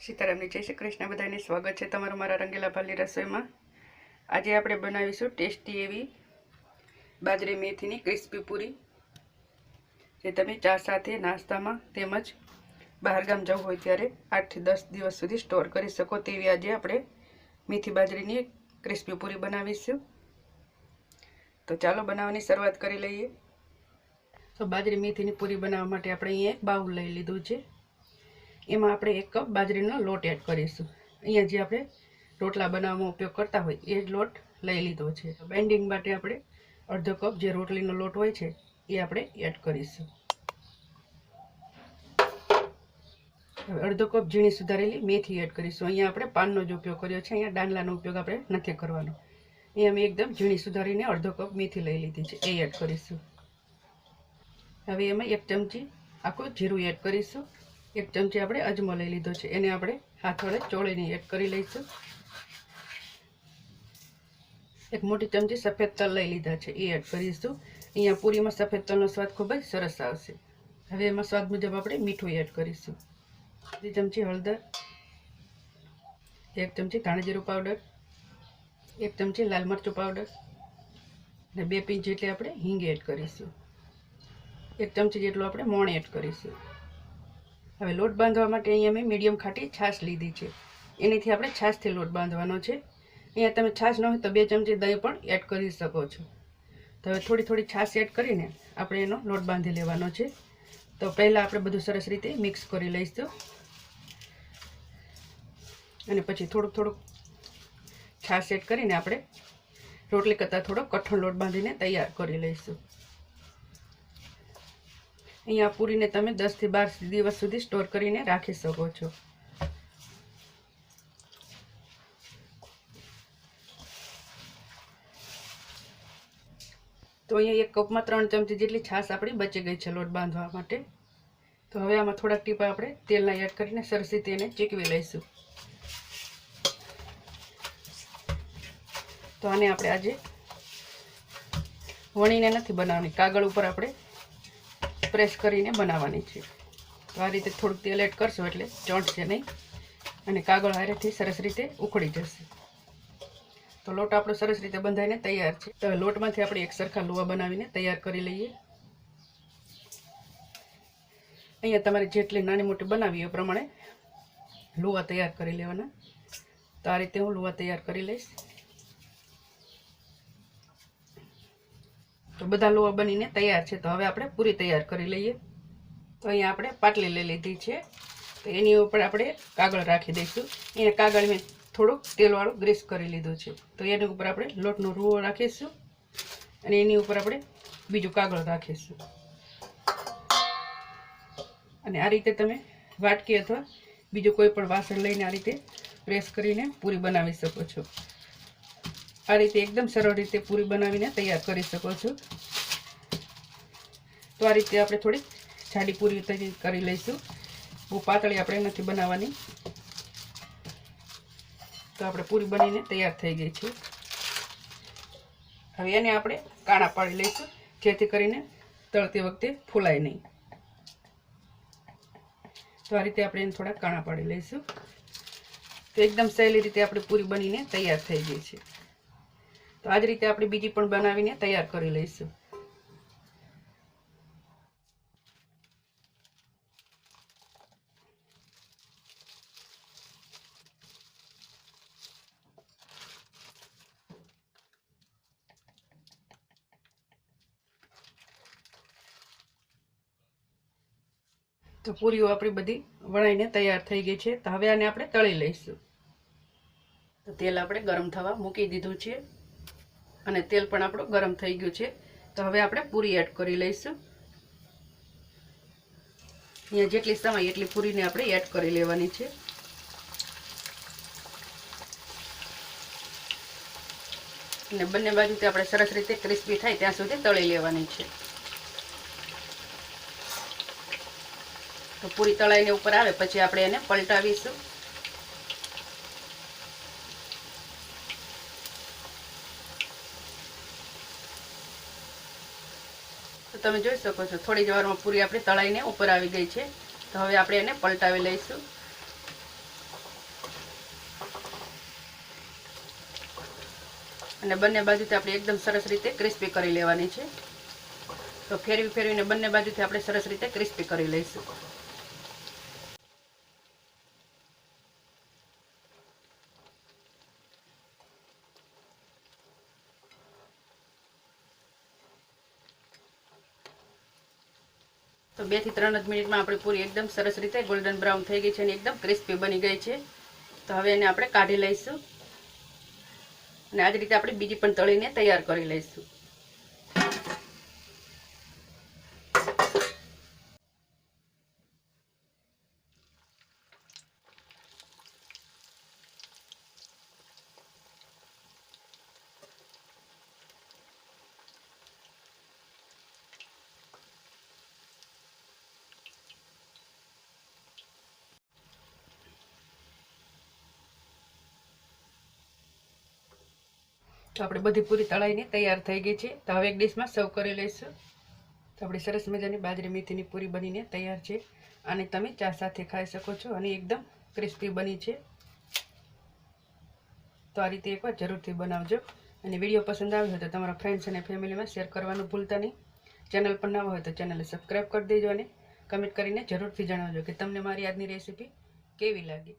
સીતારામની જય શ્રી કૃષ્ણ. બધાને સ્વાગત છે તમારું મારા રંગીલા ભાલની રસોઈમાં. આજે આપણે બનાવીશું ટેસ્ટી એવી બાજરી મેથીની ક્રિસ્પી પૂરી, જે તમે ચા સાથે, નાસ્તામાં તેમજ બહારગામ જવું હોય ત્યારે આઠથી દસ દિવસ સુધી સ્ટોર કરી શકો તેવી આજે આપણે મેથી બાજરીની ક્રિસ્પી પૂરી બનાવીશું. તો ચાલો બનાવવાની શરૂઆત કરી લઈએ. તો બાજરી મેથીની પૂરી બનાવવા માટે આપણે અહીંયા એક બાઉલ લઈ લીધું છે. એમાં આપણે એક કપ બાજરીનો લોટ એડ કરીશું. અહીંયા જે આપણે રોટલા બનાવવામાં ઉપયોગ કરતા હોય એ જ લોટ લઈ લીધો છે. બેન્ડિંગ માટે આપણે અડધો કપ જે રોટલીનો લોટ હોય છે એ આપણે એડ કરીશું. હવે અડધો કપ ઝીણી સુધારેલી મેથી એડ કરીશું. અહીંયા આપણે પાનનો જ ઉપયોગ કર્યો છે. અહીંયા ડાંડલાનો ઉપયોગ આપણે નથી કરવાનો. અહીંયા મેં એકદમ ઝીણી સુધારીને અડધો કપ મેથી લઈ લીધી છે. એ એડ કરીશું. હવે એમાં એક ચમચી આખું જીરું એડ કરીશું. એક ચમચી આપણે અજમો લઈ લીધો છે. એને આપણે હાથ વડે ચોળીને એડ કરી લઈશું. એક મોટી ચમચી સફેદ તલ લઈ લીધા છે. એ એડ કરીશું. અહીંયા પૂરીમાં સફેદ તલનો સ્વાદ ખૂબ જ સરસ આવશે. હવે એમાં સ્વાદ મુજબ આપણે મીઠું એડ કરીશું. અડધી ચમચી હળદર, એક ચમચી ધાણાજીરું પાવડર, એક ચમચી લાલ મરચું પાવડર અને બે પિંચ જેટલી આપણે હિંગ એડ કરીશું. એક ચમચી જેટલું આપણે મોણ એડ કરીશું. હવે લોટ બાંધવા માટે અહીંયા મેં મીડિયમ ખાટી છાશ લીધી છે. એનીથી આપણે છાશથી લોટ બાંધવાનો છે. અહીંયા તમે છાશ ન હોય તો બે ચમચી દહીં પણ એડ કરી શકો છો. તો હવે થોડી થોડી છાશ એડ કરીને આપણે એનો લોટ બાંધી લેવાનો છે. તો પહેલાં આપણે બધું સરસ રીતે મિક્સ કરી લઈશું. અને પછી થોડુંક થોડુંક છાશ એડ કરીને આપણે રોટલી કરતાં થોડો કઠણ લોટ બાંધીને તૈયાર કરી લઈશું. અહીંયા પૂરીને તમે દસથી બાર દિવસ સુધી સ્ટોર કરીને રાખી શકો છો. તો અહીંયા એક કપમાં ત્રણ ચમચી જેટલી છાશ આપણી બચી ગઈ છે લોટ બાંધવા માટે. તો હવે આમાં થોડાક ટીપા આપણે તેલના એડ કરીને સરસ રીતે એને ચીકવી લઈશું. તો આને આપણે આજે વણીને નથી બનાવવાની. કાગળ ઉપર આપણે પ્રેસ કરીને બનાવવાની છે. તો આ રીતે થોડુંક તેલ એડ કરશો એટલે ચોંટશે નહીં અને કાગળ હારેથી સરસ રીતે ઉકળી જશે. તો લોટ આપણો સરસ રીતે બંધાઈને તૈયાર છે. તો લોટમાંથી આપણે એક સરખા લુવા બનાવીને તૈયાર કરી લઈએ. અહીંયા તમારે જેટલી નાની મોટી બનાવી એ પ્રમાણે લુવા તૈયાર કરી લેવાના. તો આ રીતે હું લુવા તૈયાર કરી લઈશ. તો બધા લોવા બનીને તૈયાર છે. તો હવે આપણે પૂરી તૈયાર કરી લઈએ. તો અહીંયા આપણે પાટલી લઈ લીધી છે. તો એની ઉપર આપણે કાગળ રાખી દઈશું. અહીંયા કાગળ મેં થોડુંક તેલવાળું ગ્રીસ કરી લીધું છે. તો એની ઉપર આપણે લોટનો રૂવો રાખીશું અને એની ઉપર આપણે બીજું કાગળ રાખીશું. અને આ રીતે તમે વાટકી અથવા બીજું કોઈ પણ વાસણ લઈને આ રીતે પ્રેસ કરીને પૂરી બનાવી શકો છો. આ રીતે એકદમ સરળ રીતે પૂરી બનાવીને તૈયાર કરી શકો છો. તો આ રીતે આપણે થોડી જાડી પૂરી કરી લઈશું. બહુ પાતળી આપણે નથી બનાવવાની. તો આપણે પૂરી બનીને તૈયાર થઈ ગઈ છે. હવે એને આપણે કાણા પાડી લઈશું, જેથી કરીને તળતી વખતે ફૂલાય નહીં. તો આ રીતે આપણે એને થોડા કાણા પાડી લઈશું. તો એકદમ સહેલી રીતે આપણી પૂરી બનીને તૈયાર થઈ ગઈ છે. તો આ જ રીતે આપણે બીજી પણ બનાવીને તૈયાર કરી લઈશું. તો પૂરીઓ આપણી બધી વણાઈને તૈયાર થઈ ગઈ છે. તો હવે આને આપણે તળી લઈશું. તો તેલ આપણે ગરમ થવા મૂકી દીધું છે. અને તેલ પણ આપણું ગરમ થઈ ગયું છે. તો હવે આપણે પૂરી એડ કરી લઈશું. અહીંયા જેટલી સમય એટલી પૂરીને આપણે એડ કરી લેવાની છે. અને બંને બાજુથી આપણે સરસ રીતે ક્રિસ્પી થાય ત્યાં સુધી તળી લેવાની છે. તો પૂરી તળાઈને ઉપર આવે, પછી આપણે એને પલટાવીશું. તમે જોઈ શકો છો, થોડી જ વારમાં પૂરી આપણી તળાઈને ઉપર આવી ગઈ છે. તો હવે આપણે એને પલટાવી લઈશું. અને બંને બાજુથી આપણે એકદમ સરસ રીતે ક્રિસ્પી કરી લેવાની છે. તો ફેરવી ફેરવીને બંને બાજુથી આપણે સરસ રીતે ક્રિસ્પી કરી લઈશું. તો બેથી ત્રણ જ મિનિટમાં આપણી પૂરી એકદમ સરસ રીતે ગોલ્ડન બ્રાઉન થઈ ગઈ છે અને એકદમ ક્રિસ્પી બની ગઈ છે. તો હવે એને આપણે કાઢી લઈશું. અને આ જ રીતે આપણે બીજી પણ તળીને તૈયાર કરી લઈશું. તો આપણે બધી પૂરી તળાઈને તૈયાર થઈ ગઈ છે. તો હવે એક ડીશમાં સર્વ કરી લઈશું. તો આપણી સરસ મજાની બાજરી મેથીની પૂરી બનીને તૈયાર છે. અને તમે ચા સાથે ખાઈ શકો છો અને એકદમ ક્રિસ્પી બની છે. તો આ રીતે એકવાર જરૂરથી બનાવજો. અને વીડિયો પસંદ આવ્યો હોય તો તમારા ફ્રેન્ડ્સ અને ફેમિલીમાં શેર કરવાનું ભૂલતા નહીં. ચેનલ પર નવા હોય તો ચેનલને સબસ્ક્રાઈબ કરી દેજો અને કમેન્ટ કરીને જરૂરથી જણાવજો કે તમને મારી આજની રેસીપી કેવી લાગી.